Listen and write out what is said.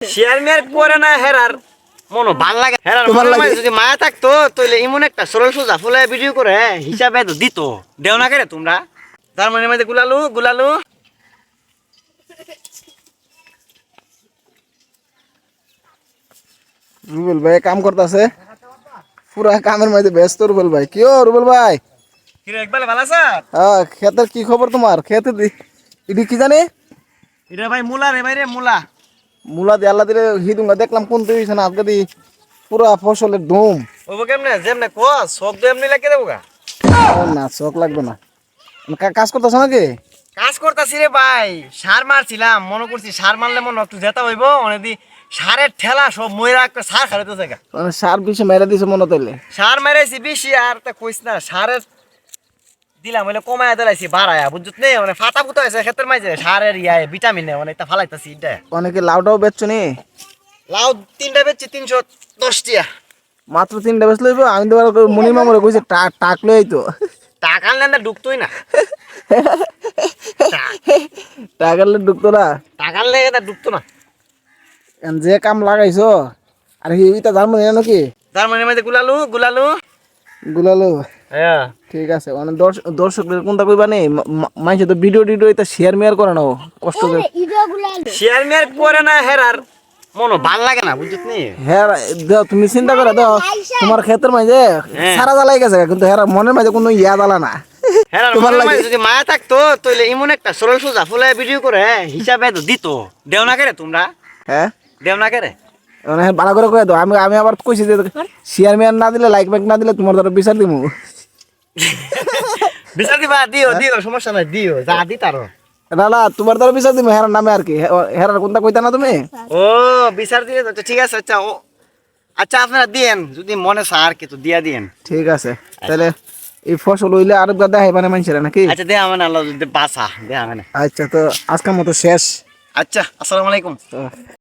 Share করে না হেরার মনো ভালো লাগে। হেরার তোমার মনের লাগে? মাঝে যদি মায়া থাকতো তাহলে এমন একটা সরল সোজা ফুলে ভিডিও করে হিসাবে তো দিত। দেও না করে তোমরা? তার মনের মাঝে গুলালু গুলালু। রুবেল ভাই কাম করতেছে। পুরা কামের মধ্যে ব্যস্ত রুবেল ভাই। কি ও রুবেল ভাই? একবার ভালো স্যার হ্যাঁ ক্ষেতের কি খবর তোমার? খেতে দি এটি কি জানি? এটা ভাই মুলা রে ভাই রে মুলা। মুলা দিয়ে আল্লাহ দিলে হিদুঙ্গা দেখলাম কোন তুই না আজকে দি পুরা ফসলের ধুম। ওবো কেমনে যেমনে কো সব তো এমনি লাগে দেবো গা। না চোখ লাগবে না। কাজ করতেছ নাকি? কাজ করতেছি রে ভাই সার মারছিলাম মনে করছি সার মারলে মনে একটু যেতে হইব অনেকদিন সারের ঠেলা সব ময়রা সার খাড়াইতেছে গা। মানে সার বিষে মেরে দিছে মনে তাইলে। সার মেরেছি বেশি আর তা কইস না সারের দিলাম হইলে কমায় দিলাইছি বাড়ায়া বুঝত নেই মানে ফাটা ফুটা হয়েছে ক্ষেতের মাঝে। সারের ইয়ায় ভিটামিনে মানে এটা ফালাইতেছি এটা। অনেকে লাউটাও বেচছো নি? লাউ তিনটা বেচছি তিনশো দশ টিয়া। মাত্র তিনটা বেচ লইব আমি তো মনির মামরে কইছে টাক টাক লই তো। টাকা আনলে না ঢুকতোই না। টাক। আনলে ঢুকতো না? টাকা আনলে এটা ঢুকতো না। যে কাম লাগাইছো আর এইটা জানব না নাকি? তার মানে মাঝে গুলালু গুলালু। গুলালো হ্যাঁ। ঠিক আছে মানে দর্শক দর্শকদের কোনটা কইবা নেই? মানুষ তো ভিডিও টিডিও এটা শেয়ার মেয়ার করে না কষ্ট করে। শেয়ার মেয়ার করে না হেরার মনো ভালো লাগে না বুঝত নি? হ্যাঁ দাও তুমি চিন্তা করে দাও তোমার ক্ষেতের মাঝে হ্যাঁ। সারা জ্বালাই গেছে কিন্তু হ্যাঁ মনের মাঝে কোনো ইয়া জ্বালা না। হেরার মনের মাঝে যদি মায়া থাকতো তাহলে এমন একটা সরল সোজা ফুলে ভিডিও করে হিসাবে তো দিত। দেও না করে তোমরা? হ্যাঁ? দেও না করে মানে হ্যাঁ ভালো করে কয়ে দাও। আমি আমি আবার কইছি যে শেয়ার মেয়ার না দিলে লাইক ব্যাক না দিলে তোমার ধরো বিচার দিমু। বিচার দিবা দিও দিও সমস্যা নাই দিও যা দি তারো না না তোমার ধরো বিচার দিমু হেরার নামে আর কি। হেরার কোনটা কইতা না তুমি? ও বিচার দিয়ে তো ঠিক আছে আচ্ছা ও আচ্ছা আপনারা দিয়েন যদি মনে সার কি তো দিয়া দিয়েন। ঠিক আছে। তাহলে এই ফসল হইলে আর দেখাই মানে মানুষের নাকি? আচ্ছা দে আমার আল্লাহ বাসা দে আমার আচ্ছা তো আজকের মতো শেষ। আচ্ছা আসসালামু আলাইকুম।